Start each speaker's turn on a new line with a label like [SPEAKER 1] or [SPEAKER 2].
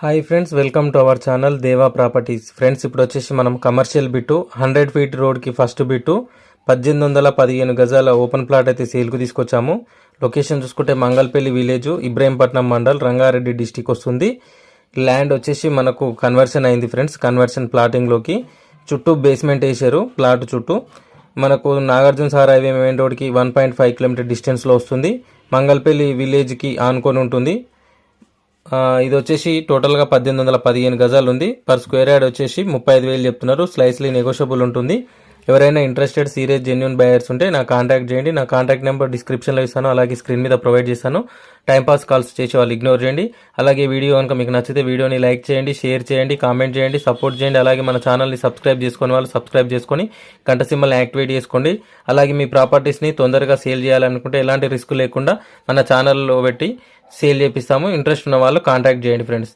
[SPEAKER 1] Hi friends welcome to our channel Deva properties friends ఇప్పుడు వచ్చేసి మనం కమర్షియల్ బిట్టు హండ్రెడ్ ఫీట్ రోడ్కి first bit పద్దెనిమిది వందల పదిహేను గజాల ఓపెన్ ప్లాట్ అయితే సేల్కు తీసుకొచ్చాము. లొకేషన్ చూసుకుంటే మంగళపల్లి విలేజ్ ఇబ్రాహీంపట్నం మండల్ రంగారెడ్డి డిస్టిక్ వస్తుంది. ల్యాండ్ వచ్చేసి మనకు కన్వర్షన్ అయింది ఫ్రెండ్స్ కన్వర్షన్ ప్లాటింగ్లోకి చుట్టూ బేస్మెంట్ వేసారు ప్లాట్ చుట్టూ. మనకు నాగార్జున సార్ హైవే మెయిన్ రోడ్కి వన్ పాయింట్ ఫైవ్ కిలోమీటర్ డిస్టెన్స్లో వస్తుంది. మంగళపల్లి విలేజ్కి ఆనుకొని ఉంటుంది. ఇది వచ్చేసి టోటల్గా పద్దెనిమిది వందల పదిహేను గజాలు ఉంది పర్ స్క్వేర్ యార్డ్ వచ్చేసి ముప్పై ఐదు వేలు చెప్తున్నారు. స్లైస్లీ నెగోషియబుల్ ఉంటుంది. ఎవరైనా ఇంట్రెస్టెడ్ సీరియస్ జెన్యున్ బయర్స్ ఉంటే నా కాంటాక్ట్ చేయండి. నా కాంటాక్ట్ నెంబర్ డిస్క్రిప్షన్లో ఇస్తాను. అలాగే స్క్రీన్ మీద ప్రొవైడ్ చేస్తాను. టైంపాస్ కాల్స్ చేసి వాళ్ళు ఇగ్నోర్ చేయండి. అలాగే వీడియో కనుక మీకు నచ్చితే వీడియోని లైక్ చేయండి షేర్ చేయండి కామెంట్ చేయండి సపోర్ట్ చేయండి. అలాగే మన ఛానల్ని సబ్స్క్రైబ్ చేసుకుని వాళ్ళు సబ్స్క్రైబ్ చేసుకొని గంట సింబల్ని యాక్టివేట్ చేసుకోండి. అలాగే మీ ప్రాపర్టీస్ని తొందరగా సేల్ చేయాలనుకుంటే ఎలాంటి రిస్క్ లేకుండా మన ఛానల్లో పెట్టి సేల్ చేపిస్తాము. ఇంట్రెస్ట్ ఉన్న వాళ్ళు కాంటాక్ట్ చేయండి ఫ్రెండ్స్